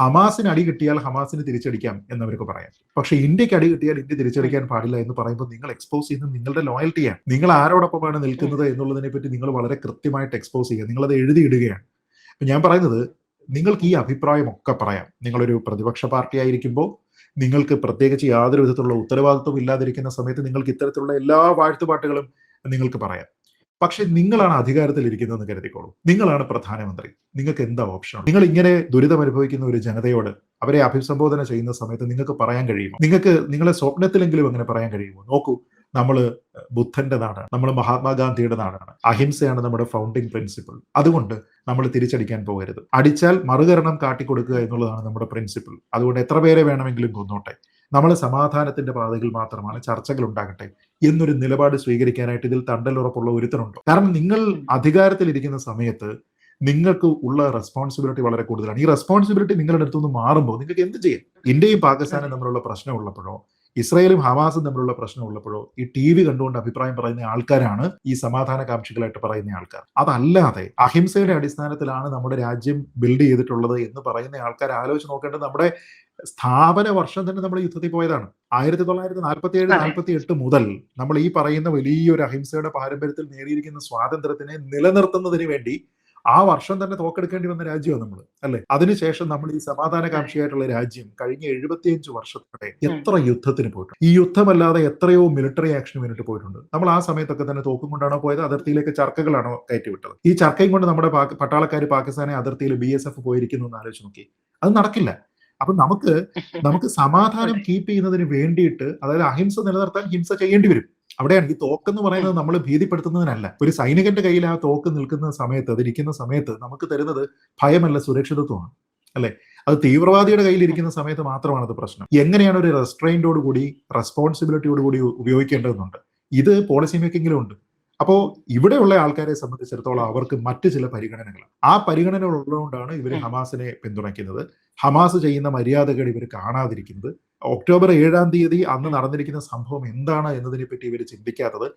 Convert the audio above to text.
ഹമാസിന് അടി കിട്ടിയാൽ ഹമാസിന് തിരിച്ചടിക്കാം എന്നവർക്ക് പറയാം. പക്ഷെ ഇന്ത്യയ്ക്ക് അടി കിട്ടിയാൽ ഇന്ത്യ തിരിച്ചടിക്കാൻ പാടില്ല എന്ന് പറയുമ്പോൾ നിങ്ങൾ എക്സ്പോസ് ചെയ്യുന്നത് നിങ്ങളുടെ ലോയൽറ്റിയാണ് നിങ്ങൾ ആരോടൊപ്പമാണ് നിൽക്കുന്നത് എന്നുള്ളതിനെ പറ്റി നിങ്ങൾ വളരെ കൃത്യമായിട്ട് എക്സ്പോസ് ചെയ്യുക. നിങ്ങളത് എഴുതിയിടുകയാണ് ഞാൻ പറയുന്നത് നിങ്ങൾക്ക് ഈ അഭിപ്രായമൊക്കെ പറയാം. നിങ്ങളൊരു പ്രതിപക്ഷ പാർട്ടി ആയിരിക്കുമ്പോൾ നിങ്ങൾക്ക് പ്രത്യേകിച്ച് യാതൊരു വിധത്തിലുള്ള ഉത്തരവാദിത്വം ഇല്ലാതിരിക്കുന്ന സമയത്ത് നിങ്ങൾക്ക് ഇത്തരത്തിലുള്ള എല്ലാ വാഴ്ത്തുപാട്ടുകളും നിങ്ങൾക്ക് പറയാം. പക്ഷെ നിങ്ങളാണ് അധികാരത്തിൽ ഇരിക്കുന്നതെന്ന് കരുതിക്കോളൂ. നിങ്ങളാണ് പ്രധാനമന്ത്രി. നിങ്ങൾക്ക് എന്താ ഓപ്ഷൻ നിങ്ങൾ ഇങ്ങനെ ദുരിതം അനുഭവിക്കുന്ന ഒരു ജനതയോട് അവരെ അഭിസംബോധന ചെയ്യുന്ന സമയത്ത് നിങ്ങൾക്ക് പറയാൻ കഴിയുമോ? നിങ്ങൾക്ക് നിങ്ങളെ സ്വപ്നത്തിലെങ്കിലും അങ്ങനെ പറയാൻ കഴിയുമോ? നോക്കൂ നമ്മൾ ബുദ്ധന്റെ നാടാണ്. നമ്മൾ മഹാത്മാഗാന്ധിയുടെ നാടാണ്. അഹിംസയാണ് നമ്മുടെ ഫൗണ്ടിങ് പ്രിൻസിപ്പിൾ അതുകൊണ്ട് നമ്മൾ തിരിച്ചടിക്കാൻ പോകരുത്. അടിച്ചാൽ മറുകരണം കാട്ടിക്കൊടുക്കുക എന്നുള്ളതാണ് നമ്മുടെ പ്രിൻസിപ്പിൾ അതുകൊണ്ട് എത്ര പേരെ വേണമെങ്കിലും കൊന്നോട്ടെ. നമ്മൾ സമാധാനത്തിന്റെ പാതകൾ മാത്രമാണ് ചർച്ചകൾ ഉണ്ടാകട്ടെ എന്നൊരു നിലപാട് സ്വീകരിക്കാനായിട്ട് ഇതിൽ തണ്ടലുറപ്പുള്ള ഒരുത്തനുണ്ടോ? കാരണം നിങ്ങൾ അധികാരത്തിലിരിക്കുന്ന സമയത്ത് നിങ്ങൾക്ക് ഉള്ള റെസ്പോൺസിബിലിറ്റി വളരെ കൂടുതലാണ്. ഈ റെസ്പോൺസിബിലിറ്റി നിങ്ങളുടെ അടുത്തുനിന്ന് മാറുമ്പോൾ നിങ്ങൾക്ക് എന്ത് ചെയ്യാം? ഇന്ത്യയും പാകിസ്ഥാനും തമ്മിലുള്ള പ്രശ്നം ഉള്ളപ്പോഴോ ഇസ്രായേലും ഹമാസും തമ്മിലുള്ള പ്രശ്നം ഉള്ളപ്പോഴോ ഈ ടി വി കണ്ടുകൊണ്ട് അഭിപ്രായം പറയുന്ന ആൾക്കാരാണ് ഈ സമാധാന കാക്ഷികളായിട്ട് പറയുന്ന ആൾക്കാർ. അതല്ലാതെ അഹിംസയുടെ അടിസ്ഥാനത്തിലാണ് നമ്മുടെ രാജ്യം ബിൽഡ് ചെയ്തിട്ടുള്ളത് എന്ന് പറയുന്ന ആൾക്കാർ ആലോചിച്ച് നോക്കേണ്ടത് നമ്മുടെ സ്ഥാപന വർഷം തന്നെ നമ്മൾ യുദ്ധത്തിൽ പോയതാണ്. ആയിരത്തി തൊള്ളായിരത്തി നാൽപ്പത്തി ഏഴ് നാൽപ്പത്തി എട്ട് മുതൽ നമ്മൾ ഈ പറയുന്ന വലിയൊരു അഹിംസയുടെ പാരമ്പര്യത്തിൽ നേടിയിരിക്കുന്ന സ്വാതന്ത്ര്യത്തിനെ നിലനിർത്തുന്നതിന് വേണ്ടി ആ വർഷം തന്നെ തോക്കെടുക്കേണ്ടി വന്ന രാജ്യമാണ് നമ്മൾ അല്ലെ? അതിനുശേഷം നമ്മൾ ഈ സമാധാനകാംക്ഷിയായിട്ടുള്ള രാജ്യം കഴിഞ്ഞ എഴുപത്തിയഞ്ച് വർഷത്തിനിടെ എത്ര യുദ്ധത്തിന് പോയിട്ടുണ്ട്? ഈ യുദ്ധമല്ലാതെ എത്രയോ മിലിറ്ററി ആക്ഷന് വേണ്ടിട്ട് പോയിട്ടുണ്ട്. നമ്മൾ ആ സമയത്തൊക്കെ തന്നെ തോക്കും കൊണ്ടാണോ പോയത്? അതിർത്തിയിലേക്ക് ചർക്കകളാണോ കയറ്റിവിട്ടത്? ഈ ചർക്കയും കൊണ്ട് നമ്മുടെ പട്ടാളക്കാർ പാകിസ്ഥാനെ അതിർത്തിയിൽ ബി എസ് എഫ് പോയിരിക്കുന്നു എന്ന് ആലോചിച്ച് നോക്കി. അത് നടക്കില്ല. അപ്പൊ നമുക്ക് നമുക്ക് സമാധാനം കീപ്പ് ചെയ്യുന്നതിന് വേണ്ടിയിട്ട് അതായത് അഹിംസ നിലനിർത്താൻ ഹിംസ ചെയ്യേണ്ടി വരും. അവിടെയാണ്. ഈ തോക്ക് എന്ന് പറയുന്നത് നമ്മൾ ഭീതിപ്പെടുത്തുന്നതിനല്ല. ഒരു സൈനികന്റെ കയ്യിൽ ആ തോക്ക് നിൽക്കുന്ന സമയത്ത് അതിരിക്കുന്ന സമയത്ത് നമുക്ക് തരുന്നത് ഭയമല്ല സുരക്ഷിതത്വമാണ്. അല്ലെ? അത് തീവ്രവാദിയുടെ കയ്യിൽ ഇരിക്കുന്ന സമയത്ത് മാത്രമാണ് അത് പ്രശ്നം. എങ്ങനെയാണ് ഒരു റെസ്ട്രെയിന്റോട് കൂടി റെസ്പോൺസിബിലിറ്റിയോട് കൂടി ഉപയോഗിക്കേണ്ടതെന്നുണ്ട്. ഇത് പോളിസി മേക്കിങ്ങിലും ഉണ്ട്. അപ്പോ ഇവിടെയുള്ള ആൾക്കാരെ സംബന്ധിച്ചിടത്തോളം അവർക്ക് മറ്റ് ചില പരിഗണനകളാണ്. ആ പരിഗണനകൾ ഉള്ളതുകൊണ്ടാണ് ഇവർ ഹമാസിനെ പിന്തുണയ്ക്കുന്നത്. ഹമാസ് ചെയ്യുന്ന മര്യാദകൾ ഇവർ കാണാതിരിക്കുന്നത്. ഒക്ടോബർ ഏഴാം തീയതി അന്ന് നടന്നിരിക്കുന്ന സംഭവം എന്താണ് എന്നതിനെ പറ്റി ഇവർ ചിന്തിക്കാത്തത്.